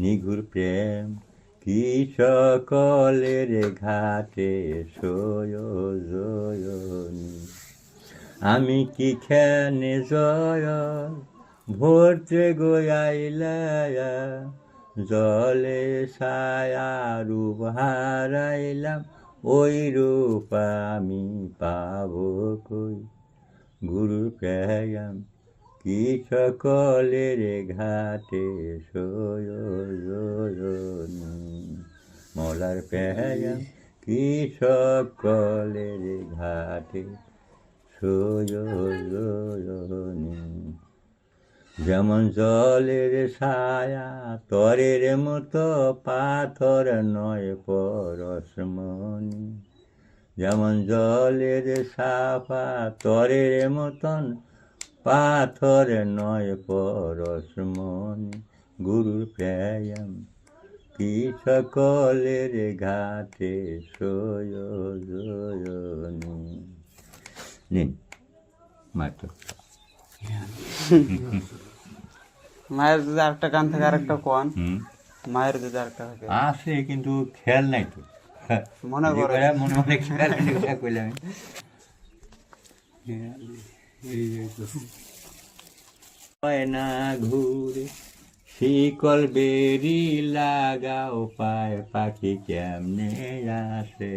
নিঘুর প্রেম, কি সকলের ঘাটে আমি কি খেনে জয়, ভরতে গোয়াইলা, জলে ছায়া রূপ হারাইলাম, ওই রূপ আমি পাব কই? গুরু প্রেম কি সকলের ঘাটে মলার প্রেম কি সকলের ঘাটে যেমন জলের ছায়া তরের মতো পাথর নয় পরশমণি যেমন জলের সাফা তরের মতন পাথর নয় পরশমণি গুরুর প্রেম কি সকলের ঘাটে সয়োজনী নিন মাত্র মায়ের যদি আরেকটা গান থাকে আরেকটা হুম। মায়ের যদি আরেকটা থাকে। আছে কিন্তু খেয়াল নাই তো। মনে করে। মনে মনে খেয়াল কইলাম না ঘুরে শিকল বেরি লাগাও পায় পাখি কেমনে আসে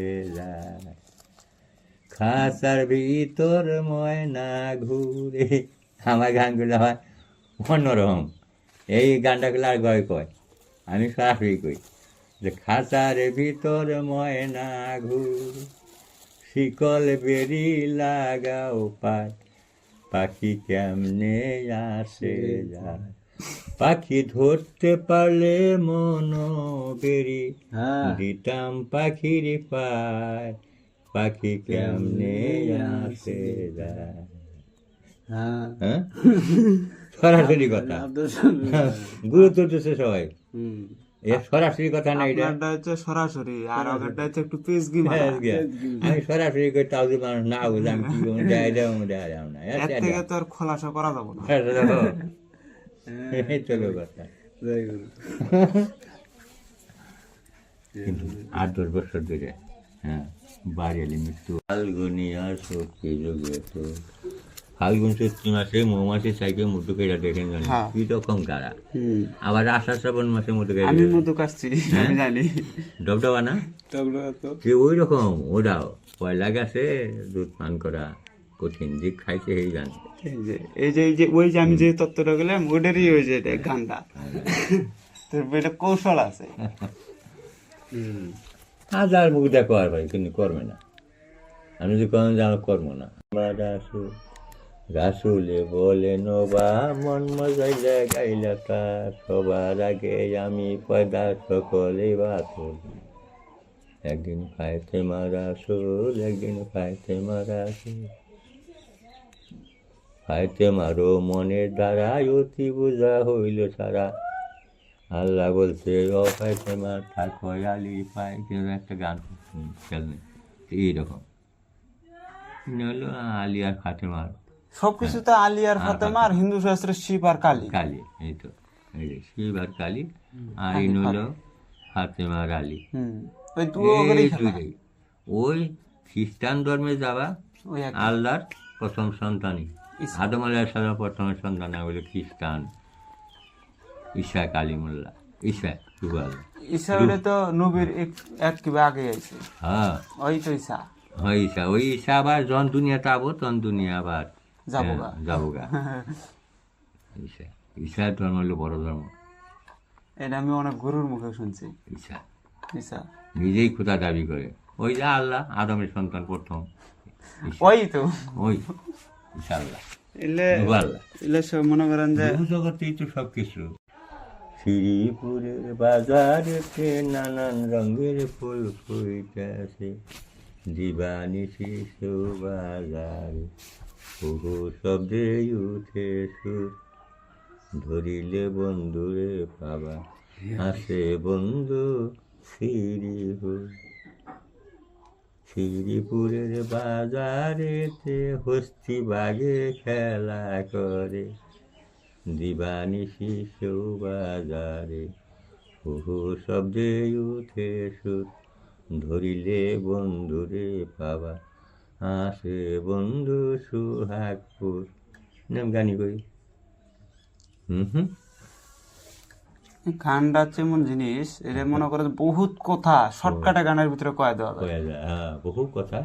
খাসার ভিতর ময়না ঘুরে, আমার গানগুলো হয় অন্যরকম। এই গানটাগুলো আর গয় কয়? আমি সরাসরি কই। যে খাসার ভিতর ময়না ঘুরে, শিকল বেরি লাগাও পায় পাখি কেমনে আসে যায়? পাখি ধরতে পারলে মন বেরি হ্যাঁ। দিতাম পাখির পায়। পাখি কেমনে আসে যায়? হ্যাঁ। হ্যাঁ? সরাসরি কথা। গুরুত্ব দিচ্ছে সবাই। এ সরাসরি কথা না এটা। আপনারটা হচ্ছে সরাসরি আর হচ্ছে একটু হ্যাঁ, আমি সরাসরি কই তাও মানুষ না বুঝলাম কি করব, দেয় দেয় দেয় দেয় না এর থেকে তো আর খোলাসা করা যাবে না। এই চলো কথা। কিন্তু আট দশ বছর ধরে হ্যাঁ বাড়িয়ালি মৃত্যু। আর তো ফাল্গুন চৈত্র মাসে মৌমাছি মুটু কেটে দেখেন জানি হ্যাঁ। কি রকম গাড়া। আবার আষাঢ় শ্রাবণ মাসে মুটু আমি মধু কাটছি আমি জানি। ডবডবা না? যে ওই রকম ওরাও। পয়লা গেছে দুধ পান করা কঠিন দিক খাইছে এই গান। এই যে এই যে এই যে ওই যে আমি যে তত্ত্বটা গেলাম ওটারই ওই যে এটা গানটা। তোর এটা কৌশল আছে। হুম। হাজার মুখ দেখো আর ভাই কিন্তু করবে না। আমি যদি কোনো জানো করব না। আমরা রাসুল রাসুলে বলে, নবা, মন মজাইলে গাইলে তার সবার আগে আমি পয়দা সকলে বাতুল একদিন পাইতে মারা সুল একদিন পাইতে মারা সুল পাইতে মারো মনের দ্বারাই অতি বোঝা হইল সারা। আল্লাহ বলছে, ও পাইতে মার, থাকো আলি পাই কিন্তু একটা গান খেলনে। এইরকম। আলি আর ফাতেমার সবকিছু তো আলী আর ফাতেমা আর হিন্দু শাস্ত্রের শিব আর কালী। কালী এই তো এই যে শিব আর কালী আর ইন হলো ফাতেমার আলী। হুম ওই দুইটাই। ওই খ্রিস্টান ধর্মে যাওয়া আল্লাহর প্রথম সন্তানই। আদম আলাহ সালাম প্রথম সন্তান বলে খ্রিস্টান। ঈশা কালিমুল্লাহ। ঈশা আল্লাহ। ঈশা হলে তো নবীর এক এক কিবা আগে আছে হ্যাঁ। ওই তো ঈশা হ্যাঁ ঈশা ওই ঈশা আবার জন দুনিয়াতে আবো তন দুনিয়া আবার যাবোগা। হ্যাঁ, যাবোগা। ঈশা ঈশা ধর্ম হলো বড় ধর্ম। এটা আমি অনেক গুরুর মুখে শুনছি। ঈশা ঈশা নিজেই খোদা দাবি করে। ওই যে আল্লাহ আদমের সন্তান প্রথম। ওই তো। ওই। ঈশা আল্লাহ। মনে করেন যে জগতেই তো সব কিছু শ্রীপুরের বাজারেতে নানান রঙের ফুল ফুইতেছে দিবানিশি বাজারে বহু শব্দে উঠে সুর ধরিলে বন্ধুরে পাবা। আসে বন্ধু শ্রীপুর শ্রীপুরের বাজারেতে হস্তি বাগে খেলা করে। দিবানিশি বাজারে বহু শব্দে উঠে সুর ধরিলে বন্ধুরে পাবা। আসে বন্ধু সুহাগপুর। নাম গানি কই হুম হুম। গানটা হচ্ছে এমন জিনিস এটা মনে করে বহুত কথা শর্টকাটে গানের ভিতরে কয়ে দেওয়া যায়। হ্যাঁ বহু কথা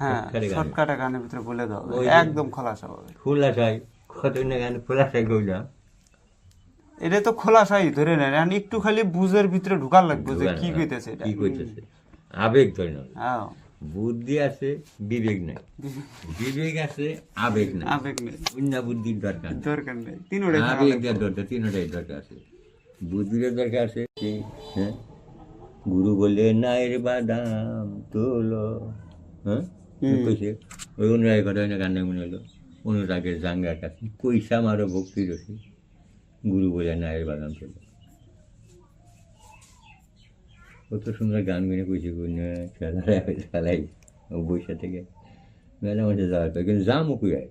হ্যাঁ শর্টকাটে গানের। ভিতরে বলে দেওয়া যায়। একদম খোলাসা হবে ফুল আসাই কত না গান কইলাম এটা তো খোলাসাই ধরে নেন একটু খালি বুঝের ভিতরে ঢুকার লাগবে যে কি কইতেছে এটা। কি কইতেছে? আবেগ ধরে না হ্যাঁ। বুদ্ধি আছে বিবেক নাই। বিবেক আছে আবেগ নাই। আবেগ নেই। অন্য বুদ্ধির দরকার। দরকার নেই। তিনোটাই থাকা আবেগ। লাগবে। দেওয়ার দরকার তিনটাই দরকার আছে। বুদ্ধির দরকার আছে হ্যাঁ? গুরু বলে নাইর বাদাম তোলো। হ্যাঁ? কইছে ওই অনুরাগের কথা না গানে মনে হলো। অনুরাগের জাঙ্গার কাছে কইসা মারো ভক্তি রসি গুরু বলে নাইর বাদাম তোলো। কত সুন্দর গান মেনে কইছে খেলা খেলাই ও বৈশা থেকে মেলা মাঝে যাওয়ার পর কিন্তু জামও কুয়ায়